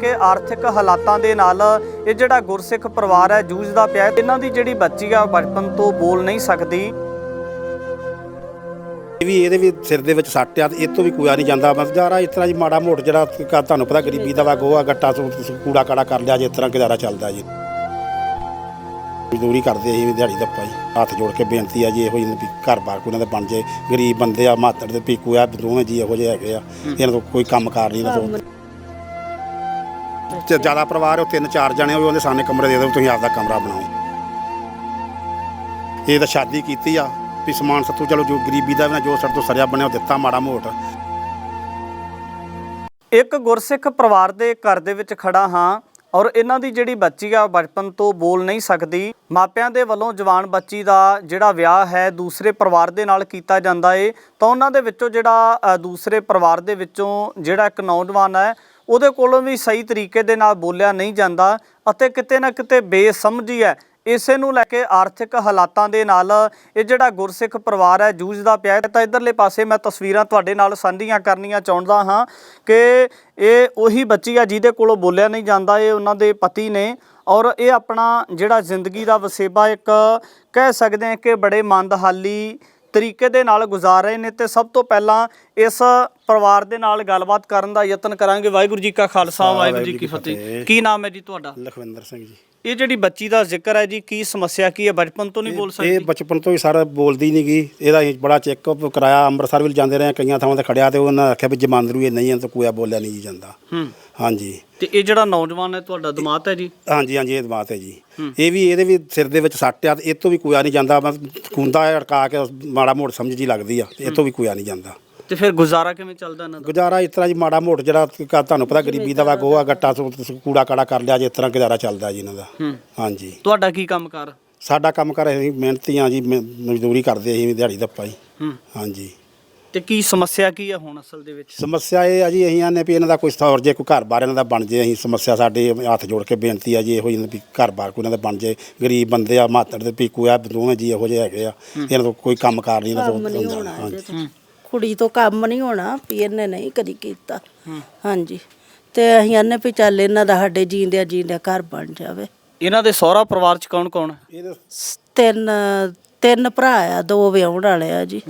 ਕਿ ਆਰਥਿਕ ਹਾਲਾਤਾਂ ਦੇ ਨਾਲ ਇਹ ਜਿਹੜਾ ਗੁਰਸਿੱਖ ਪਰਿਵਾਰ ਹੈ ਜੂਝਦਾ ਪਿਆ ਹੈ ਇਹਨਾਂ ਦੀ ਜਿਹੜੀ ਬੱਚੀ ਆ ਬਚਪਨ ਤੋਂ ਬੋਲ ਨਹੀਂ ਸਕਦੀ। ਇਹ ਵੀ ਇਹਦੇ ਵੀ ਸਿਰ ਦੇ ਵਿੱਚ ਸੱਟ ਆ ਤੇ ਇਹ ਤੋਂ ਵੀ ਕੋਇਆ ਨਹੀਂ ਜਾਂਦਾ। ਬਸ ਜਾਰਾ ਇਸ ਤਰ੍ਹਾਂ ਜੀ ਮਾੜਾ ਮੋਟ ਜਿਹੜਾ ਤੁਹਾਨੂੰ ਪਤਾ ਗਰੀਬੀ ਦਾ ਵਾ ਗੋਆ ਗੱਟਾ ਸੋ ਸੋ ਕੂੜਾ ਕਾੜਾ ਕਰ ਲਿਆ ਜੇ ਇਸ ਤਰ੍ਹਾਂ ਗੁਜ਼ਾਰਾ ਚੱਲਦਾ ਜੀ। ਮਜ਼ਦੂਰੀ ਕਰਦੇ ਅਸੀਂ ਵੀ ਦਿਹਾੜੀ ਦੱਪਾ ਜੀ ਹੱਥ ਜੋੜ ਕੇ ਬੇਨਤੀ ਆ ਜੀ ਇਹੋ ਜਿਹੀ ਵੀ ਘਰ-ਬਾਰ ਕੋਈ ਇਹਨਾਂ ਦੇ ਬਣ ਜੇ। ਗਰੀਬ ਬੰਦੇ ਆ ਮਾਤੜ ਦੇ ਪੀਕੂ ਆ ਦੋਵੇਂ ਜੀ ਇਹੋ ਜਿਹੇ ਹੈਗੇ ਆ। ਇਹਨਾਂ ਤੋਂ ਕੋਈ ਕੰਮ ਕਾਰ ਨਹੀਂ ਇਹਨਾਂ ਤੋਂ ਤੇ ਜ਼ਿਆਦਾ ਪਰਿਵਾਰ ਉਹ ਤਿੰਨ ਚਾਰ ਜਣੇ ਹੋਵੇ ਉਹਦੇ ਸਾਹਮਣੇ ਕਮਰੇ ਦੇ ਦਿਓ, ਤੁਸੀਂ ਆਪਦਾ ਕਮਰਾ ਬਣਾਓ। ਇਹ ਤਾਂ ਸ਼ਾਦੀ ਕੀਤੀ ਆ, ਵੀ ਸਮਾਨ ਸੱਤੂ, ਚਲੋ ਜੋ ਗਰੀਬੀ ਦਾ ਵੀ ਨਾ, ਜੋ ਸਾਡੇ ਤੋਂ ਸਰਿਆ ਬਣਿਆ, ਉਹ ਦਿੱਤਾ ਮਾੜਾ ਮੋਟ। ਇੱਕ ਗੁਰਸਿੱਖ ਪਰਿਵਾਰ ਦੇ ਘਰ ਦੇ ਵਿੱਚ ਖੜਾ ਹਾਂ, ਔਰ ਇਹਨਾਂ ਦੀ ਜਿਹੜੀ ਬੱਚੀ ਆ, ਉਹ ਬਚਪਨ ਤੋਂ ਬੋਲ ਨਹੀਂ ਸਕਦੀ। ਮਾਪਿਆਂ ਦੇ ਵੱਲੋਂ ਜਵਾਨ ਬੱਚੀ ਦਾ ਜਿਹੜਾ ਵਿਆਹ ਹੈ, ਦੂਸਰੇ ਪਰਿਵਾਰ ਦੇ ਨਾਲ ਕੀਤਾ ਜਾਂਦਾ ਏ। ਤਾਂ ਉਹਨਾਂ ਦੇ ਵਿੱਚੋਂ ਜਿਹੜਾ ਦੂਸਰੇ ਪਰਿਵਾਰ ਦੇ ਵਿੱਚੋਂ ਜਿਹੜਾ ਇੱਕ ਨੌਜਵਾਨ ਹੈ ਉਹਦੇ ਕੋਲੋਂ ਵੀ ਸਹੀ ਤਰੀਕੇ ਦੇ ਨਾਲ ਬੋਲਿਆ ਨਹੀਂ ਜਾਂਦਾ ਅਤੇ ਕਿਤੇ ਨਾ ਕਿਤੇ ਬੇਸਮਝੀ ਹੈ। ਇਸੇ ਨੂੰ ਲੈ ਕੇ ਆਰਥਿਕ ਹਾਲਾਤਾਂ ਦੇ ਨਾਲ ਇਹ ਜਿਹੜਾ ਗੁਰਸਿੱਖ ਪਰਿਵਾਰ ਹੈ ਜੂਝਦਾ ਪਿਆ ਹੈ। ਤਾਂ ਇਧਰਲੇ ਪਾਸੇ ਮੈਂ ਤਸਵੀਰਾਂ ਤੁਹਾਡੇ ਨਾਲ ਸਾਂਝੀਆਂ ਕਰਨੀਆਂ ਚਾਹੁੰਦਾ ਹਾਂ ਕਿ ਇਹ ਉਹੀ ਬੱਚੀ ਆ ਜਿਹਦੇ ਕੋਲੋਂ ਬੋਲਿਆ ਨਹੀਂ ਜਾਂਦਾ, ਇਹ ਉਹਨਾਂ ਦੇ ਪਤੀ ਨੇ। ਔਰ ਇਹ ਆਪਣਾ ਜਿਹੜਾ ਜ਼ਿੰਦਗੀ ਦਾ ਵਸੇਬਾ ਇੱਕ ਕਹਿ ਸਕਦੇ ਹਾਂ ਕਿ ਬੜੇ ਮੰਦਹਾਲੀ ਤਰੀਕੇ ਦੇ ਨਾਲ ਗੁਜ਼ਾਰ ਰਹੇ ਨੇ। ਤੇ ਸਭ ਤੋਂ ਪਹਿਲਾਂ ਇਸ ਪਰਿਵਾਰ ਦੇ ਨਾਲ ਗੱਲਬਾਤ ਕਰਨ ਦਾ ਯਤਨ ਕਰਾਂਗੇ। ਵਾਹਿਗੁਰੂ ਜੀ ਕਾ ਖਾਲਸਾ ਵਾਹਿਗੁਰੂ ਜੀ ਕੀ ਫਤਿਹ। ਕੀ ਨਾਮ ਹੈ ਜੀ ਤੁਹਾਡਾ? ਲਖਵਿੰਦਰ ਸਿੰਘ ਜੀ। ਇਹ ਜਿਹੜੀ ਬੱਚੀ ਦਾ ਜ਼ਿਕਰ ਹੈ ਜੀ ਕੀ ਸਮੱਸਿਆ ਕੀ ਹੈ? ਬਚਪਨ ਤੋਂ ਨਹੀਂ ਬੋਲ ਇਹ ਸਕਦੀ ਬਚਪਨ ਤੋਂ ਹੀ ਸਾਰਾ ਬੋਲਦੀ ਨਹੀਂ ਗਈ ਇਹਦਾ ਬੜਾ ਚੈੱਕਅਪ ਕਰਾਇਆ। ਅੰਮ੍ਰਿਤਸਰ ਵੀ ਜਾਂਦੇ ਰਹੇ ਕਈਆਂ ਥਾਵਾਂ ਤੇ ਖੜਿਆ ਤੇ ਉਹਨਾਂ ਆਖਿਆ ਵੀ ਜਮਾਂਦਰੂ ਇਹ ਨਹੀਂ ਹੈ ਤਾਂ ਕੋਇਆ ਬੋਲਿਆ ਨਹੀਂ ਜੀ ਜਾਂਦਾ। ਹੂੰ। ਹਾਂਜੀ। ਤੇ ਇਹ ਜਿਹੜਾ ਨੌਜਵਾਨ ਹੈ ਤੁਹਾਡਾ ਦਮਾਤ ਹੈ ਜੀ? ਹਾਂਜੀ ਹਾਂਜੀ ਇਹ ਬਾਤ ਹੈ ਜੀ। ਇਹ ਵੀ ਇਹਦੇ ਵੀ ਸਿਰ ਦੇ ਵਿੱਚ ਸੱਟ ਆ ਤੇ ਇਹ ਤੋਂ ਵੀ ਕੋਇਆ ਨਹੀਂ ਜਾਂਦਾ। ਬਸ ਖੁੰਦਾ ਅੜਕਾ ਕੇ ਮਾੜਾ ਮੋਟ ਸਮਝ ਜੀ ਲੱਗਦੀ ਆ ਇਹ ਤੋਂ ਵੀ ਕੋਇਆ ਨਹੀਂ ਜਾਂਦਾ। ਤੇ ਫਿਰ ਗੁਜ਼ਾਰਾ ਕਿਵੇਂ ਚੱਲਦਾ ਇਹਨਾਂ ਦਾ? ਗੁਜ਼ਾਰਾ ਇਸ ਤਰ੍ਹਾਂ ਜੀ ਮਾੜਾ ਮੋਟ ਜਿਹੜਾ ਕ- ਤੁਹਾਨੂੰ ਪਤਾ ਗਰੀਬੀ ਦਾ ਵਾ ਗੋਆ ਗੱਟਾ ਸੋ ਕੂੜਾ ਕਾੜਾ ਕਰ ਲਿਆ ਜੇ ਇਸ ਤਰ੍ਹਾਂ ਗੁਜ਼ਾਰਾ ਚੱਲਦਾ ਜੀ ਇਹਨਾਂ ਦਾ। ਹੂੰ। ਹਾਂਜੀ। ਤੁਹਾਡਾ ਕੀ ਕੰਮਕਾਰ ਸਾਡਾ ਕੰਮ ਕਰ ਅਸੀਂ ਮਿਹਨਤੀਆਂ ਜੀ ਮ- ਮਜ਼ਦੂਰੀ ਕਰਦੇ ਅਸੀਂ ਦਿਹਾੜੀ ਦੱਪਾ ਜੀ। ਹੂੰ। ਹਾਂਜੀ। ਤੇ ਕੀ ਸਮੱਸਿਆ ਕੀ ਹੈ ਹੁਣ ਅਸਲ ਦੇ ਵਿੱਚ? ਸਮੱਸਿਆ ਇਹ ਆ ਜੀ ਅਸੀਂ ਆਨੇ ਵੀ ਇਹਨਾਂ ਦਾ ਕੋਈ ਸੌਰ ਜੇ ਕੋਈ ਘਰ-ਬਾਰ ਇਹਨਾਂ ਦਾ ਬਣ ਜੇ ਅਸੀਂ ਸਮੱਸਿਆ ਸਾਡੇ ਹੱਥ ਜੋੜ ਕੇ ਬੇਨਤੀ ਆ ਜੀ ਇਹੋ ਜਿਹੀ ਵੀ ਘਰ-ਬਾਰ ਕੋਈ ਇਹਨਾਂ ਦਾ ਬਣ ਜੇ। ਗਰੀਬ ਬੰਦੇ ਆ ਮਾਤੜ ਦੇ ਪੀਕੂ ਆ ਦੋਵੇਂ ਜੀ ਇਹੋ ਜਿਹੇ ਹੈਗੇ ਆ। ਇਹਨਾਂ ਤੋਂ ਕੋਈ ਕੰਮ ਕਾਰ ਨਹੀਂ ਇਹਨਾਂ ਤੋਂ ਹਾਂਜੀ। ਕੁੜੀ ਤੋਂ ਕੰਮ ਨਹੀਂ ਹੋਣਾ ਵੀ ਇਹਨੇ ਨਹੀਂ ਕਦੀ ਕੀਤਾ। ਹਾਂਜੀ। ਤੇ ਅਸੀਂ ਆਨੇ ਵੀ ਚੱਲ ਇਹਨਾਂ ਦਾ ਸਾਡੇ ਜੀਂਦਿਆਂ ਜੀਂਦਿਆਂ ਘਰ ਬਣ ਜਾਵੇ। ਇਹਨਾਂ ਦੇ ਸਹੁਰਾ ਪਰਿਵਾਰ ਚ ਕੌਣ ਕੌਣ? ਹੈ ਇਹਦੇ ਸ- ਤਿੰਨ ਤਿੰਨ ਭਰਾ ਆ ਦੋ ਵਿਆਹਣ ਵਾਲੇ ਆ ਜੀ।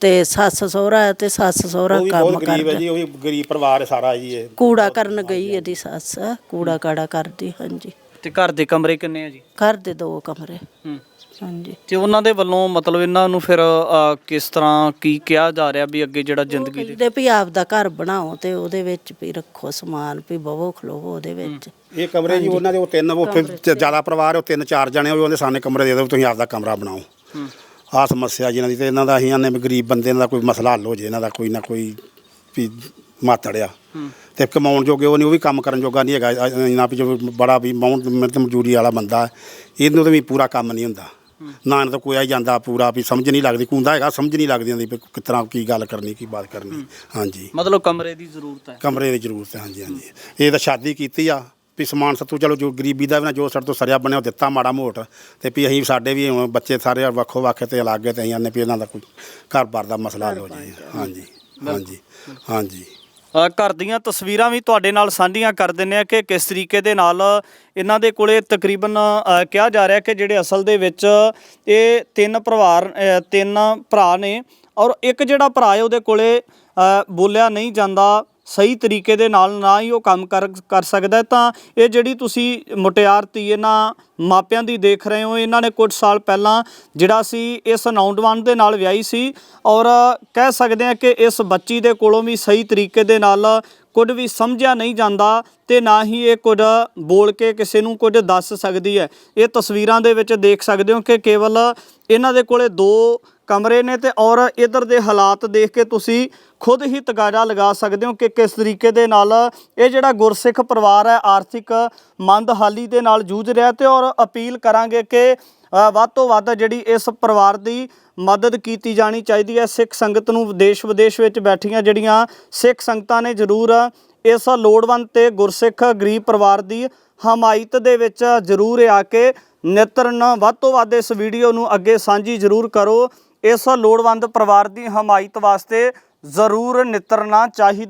ਤੇ ਸੱਸ ਸਹੁਰਾ ਆ ਤੇ ਸੱਸ ਸਹੁਰਾ ਉਹ ਵੀ ਕੰਮ ਬਹੁਤ ਗਰੀਬ ਹੈ ਕਰਦਾ। ਜੀ ਉਹ ਵੀ ਗਰੀਬ ਪਰਿਵਾਰ ਹੈ ਸਾਰਾ ਜੀ ਇਹ। ਕੂੜਾ ਕਰਨ ਗਈ ਇਹਦੀ ਸੱਸ ਕੂੜਾ ਕਾੜਾ ਕਰਦੀ ਹਾਂਜੀ। ਤੇ ਘਰ ਦੇ ਕਮਰੇ ਕਿੰਨੇ ਆ ਜੀ? ਘਰ ਦੇ ਦੋ ਕਮਰੇ। ਹੂੰ। ਹਾਂਜੀ। ਤੇ ਉਹਨਾਂ ਦੇ ਵੱਲੋਂ ਮਤਲਬ ਇਹਨਾਂ ਨੂੰ ਫਿਰ ਅ, ਕਿਸ ਤਰ੍ਹਾਂ ਕੀ ਕਿਹਾ ਜਾ ਰਿਹਾ ਵੀ ਅੱਗੇ ਜਿਹੜਾ ਜ਼ਿੰਦਗੀ ਦੇ ਕਹਿੰਦੇ ਵੀ ਆਪਦਾ ਘਰ ਬਣਾਓ ਤੇ ਉਹਦੇ ਵਿੱਚ ਵੀ ਰੱਖੋ ਸਮਾਨ ਵੀ ਬਵੋ ਖਲੋਵੋ ਉਹਦੇ ਵਿੱਚ। ਇਹ ਕਮਰੇ ਜੀ ਉਹਨਾਂ ਦੇ ਉਹ ਤਿੰਨ ਉਹ ਫਿਰ ਜ਼ਿਆਦਾ ਪਰਿਵਾਰ ਉਹ ਤਿੰਨ ਚਾਰ ਜਣੇ ਹੋਵੇ ਉਹਦੇ ਸਾਹਮਣੇ ਕਮਰੇ ਦੇ ਦਿਓ ਤੁਸੀਂ ਆਪਦਾ ਕਮਰਾ ਬਣਾਓ। ਹੂੰ। ਆਹ ਸਮੱਸਿਆ ਜੀ ਇਹਨਾਂ ਦੀ ਤੇ ਇਹਨਾਂ ਦਾ ਅਸੀਂ ਆਨੇ ਵੀ ਗਰੀਬ ਬੰਦੇ ਇਹਨਾਂ ਦਾ ਕੋਈ ਮਸਲਾ ਹੱਲ ਹੋ ਜੇ ਇਹਨਾਂ ਦਾ ਕੋਈ ਨਾ ਕੋਈ ਵੀ ਮਾਤੜਿਆ ਤੇ ਕਮਾਉਣ ਜੋਗੇ ਉਹ ਨਹੀਂ ਉਹ ਵੀ ਕੰਮ ਕਰਨ ਜੋਗਾ ਨਹੀਂ ਹੈਗਾ। ਇਹਨਾਂ ਵੀ ਜੋ ਬੜਾ ਵੀ ਮਾਉਂਟ ਮਿਹਨਤ ਮਜ਼ਦੂਰੀ ਵਾਲਾ ਬੰਦਾ ਹੈ, ਇਹਨੂੰ ਤਾਂ ਵੀ ਪੂਰਾ ਕੰਮ ਨਹੀਂ ਹੁੰਦਾ। ਨਾ ਇਹਨਾਂ ਤੋਂ ਕੋਈ ਆ ਜਾਂਦਾ ਪੂਰਾ ਵੀ ਸਮਝ ਨਹੀਂ ਲੱਗਦੀ ਕੁੰਦਾ ਹੈਗਾ ਸਮਝ ਨਹੀਂ ਲੱਗਦੀ ਹੁੰਦੀ ਵੀ ਕਿਸ ਤਰ੍ਹਾਂ ਕੀ ਗੱਲ ਕਰਨੀ ਕੀ ਬਾਤ ਕਰਨੀ। ਹਾਂਜੀ। ਮਤਲਬ ਕਮਰੇ ਦੀ ਜ਼ਰੂਰਤ ਹੈ। ਕਮਰੇ ਦੀ ਜ਼ਰੂਰਤ ਹੈ ਹਾਂਜੀ ਹਾਂਜੀ। ਇਹ ਤਾਂ ਸ਼ਾਦੀ ਕੀਤੀ ਆ ਵੀ ਸਮਾਨ ਸੱਤੂ ਚਲੋ ਜੋ ਗਰੀਬੀ ਦਾ ਵੀ ਨਾ ਜੋ ਸਾਡੇ ਤੋਂ ਸਰਿਆ ਬਣਿਆ ਉਹ ਦਿੱਤਾ ਮਾੜਾ ਮੋਟ। ਤੇ ਵੀ ਅਸੀਂ ਸਾਡੇ ਵੀ ਹੁਣ ਬੱਚੇ ਸਾਰੇ ਵੱਖੋ ਵੱਖ ਤੇ ਅਲੱਗ ਤੇ ਅਸੀਂ ਆਨੇ ਵੀ ਇਹਨਾਂ ਦਾ ਕੋਈ ਘਰ-ਬਾਰ ਦਾ ਮਸਲਾ ਹੱਲ ਹੋ ਜਾਏ ਹਾਂਜੀ ਹਾਂਜੀ ਹਾਂਜੀ। ਘਰ ਦੀਆਂ ਤਸਵੀਰਾਂ ਵੀ ਤੁਹਾਡੇ ਨਾਲ ਸਾਂਝੀਆਂ ਕਰ ਦਿੰਨੇ ਆ ਕਿ ਕਿਸ ਤਰੀਕੇ ਦੇ ਨਾਲ ਇਹਨਾਂ ਦੇ ਕੋਲੇ ਤਕਰੀਬਨ ਕਿਹਾ ਜਾ ਰਿਹਾ ਕਿ ਜਿਹੜੇ ਅਸਲ ਦੇ ਵਿੱਚ ਇਹ ਤਿੰਨ ਪਰਿਵਾਰ ਤਿੰਨ ਭਰਾ ਨੇ ਔਰ ਇੱਕ ਜਿਹੜਾ ਭਰਾ ਹੈ ਉਹਦੇ ਕੋਲੇ ਬੋਲਿਆ ਨਹੀਂ ਜਾਂਦਾ। ਸਹੀ ਤਰੀਕੇ ਦੇ ਨਾਲ ਨਾ ਹੀ ਉਹ ਕੰਮ ਕਰ ਕਰ ਸਕਦਾ ਤਾਂ ਇਹ ਜਿਹੜੀ ਤੁਸੀਂ ਮੁਟਿਆਰਤੀ ਇਹਨਾਂ ਮਾਪਿਆਂ ਦੀ ਦੇਖ ਰਹੇ ਹੋ, ਇਹਨਾਂ ਨੇ ਕੁਝ ਸਾਲ ਪਹਿਲਾਂ ਜਿਹੜਾ ਸੀ ਇਸ ਨੌਜਵਾਨ ਦੇ ਨਾਲ ਵਿਆਹੀ ਸੀ ਔਰ ਕਹਿ ਸਕਦੇ ਆ ਕਿ ਇਸ ਬੱਚੀ ਦੇ ਕੋਲੋਂ ਵੀ ਸਹੀ ਤਰੀਕੇ ਦੇ ਨਾਲ ਕੁਝ ਵੀ ਸਮਝਿਆ ਨਹੀਂ ਜਾਂਦਾ ਤੇ ਨਾ ਹੀ ਇਹ ਕੁਝ ਬੋਲ ਕੇ ਕਿਸੇ ਨੂੰ ਕੁਝ ਦੱਸ ਸਕਦੀ ਹੈ। ਇਹ ਤਸਵੀਰਾਂ ਦੇ ਵਿੱਚ ਦੇਖ ਸਕਦੇ ਹੋ ਕਿ ਕੇਵਲ ਇਹਨਾਂ ਦੇ ਕੋਲੇ ਦੋ ਕਮਰੇ ਨੇ ਤੇ ਔਰ ਇਧਰ ਦੇ ਹਾਲਾਤ ਦੇਖ ਕੇ ਤੁਸੀਂ ਖੁਦ ਹੀ ਤਗਾਜਾ ਲਗਾ ਸਕਦੇ ਹੋ ਕਿ ਕਿਸ ਤਰੀਕੇ ਦੇ ਨਾਲ ਇਹ ਜਿਹੜਾ ਗੁਰਸਿੱਖ ਪਰਿਵਾਰ ਹੈ, ਆਰਥਿਕ ਮੰਦਹਾਲੀ ਦੇ ਨਾਲ ਜੂਝ ਰਿਹਾ ਤੇ ਔਰ ਅਪੀਲ ਕਰਾਂਗੇ ਕਿ ਵੱਧ ਤੋਂ ਵੱਧ ਜਿਹੜੀ ਇਸ ਪਰਿਵਾਰ ਦੀ ਮਦਦ ਕੀਤੀ ਜਾਣੀ ਚਾਹੀਦੀ ਹੈ। ਸਿੱਖ ਸੰਗਤ ਨੂੰ ਦੇਸ਼ ਵਿਦੇਸ਼ ਵਿੱਚ ਬੈਠੀਆਂ ਜਿਹੜੀਆਂ ਸਿੱਖ ਸੰਗਤਾਂ ਨੇ ਜ਼ਰੂਰ ਇਸ ਲੋੜਵੰਦ ਤੇ ਗੁਰਸਿੱਖ ਗਰੀਬ ਪਰਿਵਾਰ ਦੀ ਹਮਾਇਤ ਦੇ ਵਿੱਚ ਜ਼ਰੂਰ ਆ ਕੇ ਨਿਤਰਨ। ਵੱਧ ਤੋਂ ਵੱਧ ਇਸ ਵੀਡੀਓ ਨੂੰ ਅੱਗੇ ਸਾਂਝੀ ਜ਼ਰੂਰ ਕਰੋ। ਇਸ ਲੋੜਵੰਦ ਪਰਿਵਾਰ ਦੀ ਹਮਾਇਤ ਵਾਸਤੇ ਜ਼ਰੂਰ ਨਿਤਰਨਾ ਚਾਹੀਦਾ